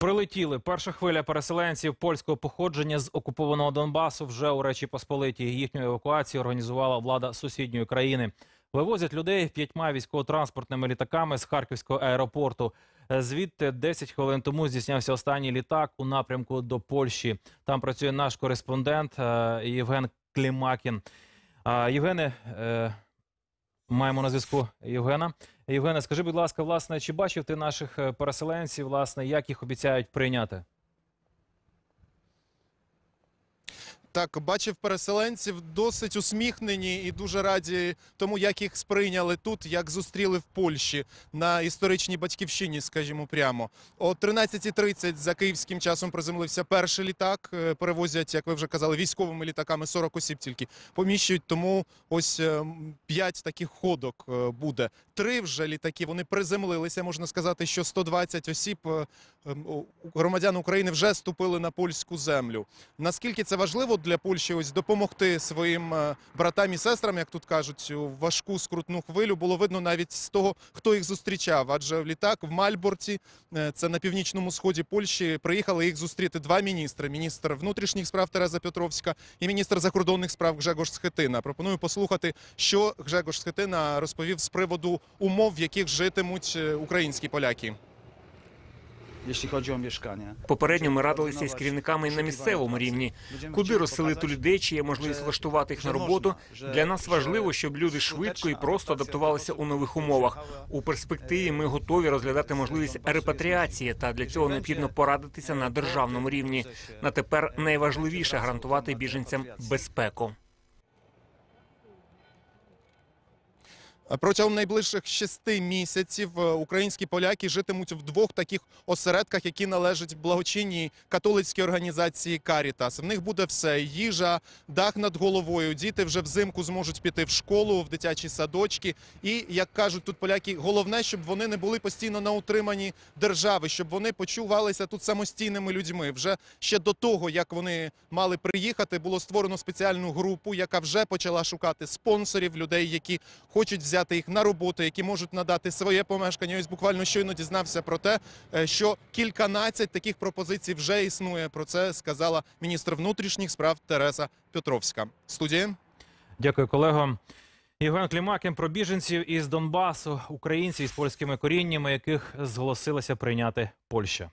Прилетіли. Перша хвиля переселенців польського походження з окупованого Донбасу вже у Речі Посполитій. Їхню евакуацію організувала влада сусідньої країни. Вивозять людей п'ятьма військово-транспортними літаками з Харківського аеропорту. Звідти 10 хвилин тому здійснявся останній літак у напрямку до Польщі. Там працює наш кореспондент е, Євген Клімакін. Євгене, е, маємо на зв'язку Євгена. Євгене, скажи, будь ласка, власне, чи бачив ти наших е, переселенців, власне, як їх обіцяють прийняти? Так, бачив переселенців досить усміхнені і дуже раді тому, як їх сприйняли тут, як зустріли в Польщі на історичній батьківщині, скажімо прямо. О 13.30 за київським часом приземлився перший літак. Е, Перевозять, як ви вже казали, військовими літаками 40 осіб тільки поміщують. Тому ось е, м, п'ять таких ходок е, буде. Три вже літаки. Вони приземлилися. Можна сказати, що 120 осіб е, громадян України вже ступили на польську землю. Наскільки це важливо для Польщі ось допомогти своїм е, братам і сестрам, як тут кажуть, у важку скрутну хвилю було видно навіть з того, хто їх зустрічав. Адже в літак в Мальборті, е, це на північному сході Польщі, приїхали їх зустріти два міністри: міністр внутрішніх справ Тереза Петровська і міністр закордонних справ Гжегош Схетина. Пропоную послухати, що Гжегош Схетина розповів з приводу умов, в яких житимуть е, українські поляки. Jeśli chodzi o. Попередньо ми радилися із керівниками на місцевому рівні, куди розселити людей, чи є можливість влаштувати їх на роботу. Для нас важливо, щоб люди швидко і просто адаптувалися у нових умовах. У перспективі ми готові розглядати можливість репатріації, та для цього необхідно порадитися на державному рівні. На тепер найважливіше гарантувати біженцям безпеку. Протягом найближчих шести місяців е, українські поляки житимуть в двох таких осередках, які належать благочинній католицькій організації Карітас. В них буде все: їжа, дах над головою. Діти вже взимку зможуть піти в школу, в дитячі садочки. І як кажуть тут поляки, головне, щоб вони не були постійно на утриманні держави, щоб вони почувалися тут самостійними людьми. Вже ще до того, як вони мали приїхати, було створено спеціальну групу, яка вже почала шукати спонсорів, людей, які хочуть взяти їх на роботу, які можуть надати своє помешкання. Ось буквально щойно дізнався про те, е, що кільканадцять таких пропозицій вже існує. Про це сказала міністр внутрішніх справ Тереса Петровська. Студія. Дякую, колего. Євген Клімакін про біженців із Донбасу, українців із польськими коріннями, яких зголосилася прийняти Польща.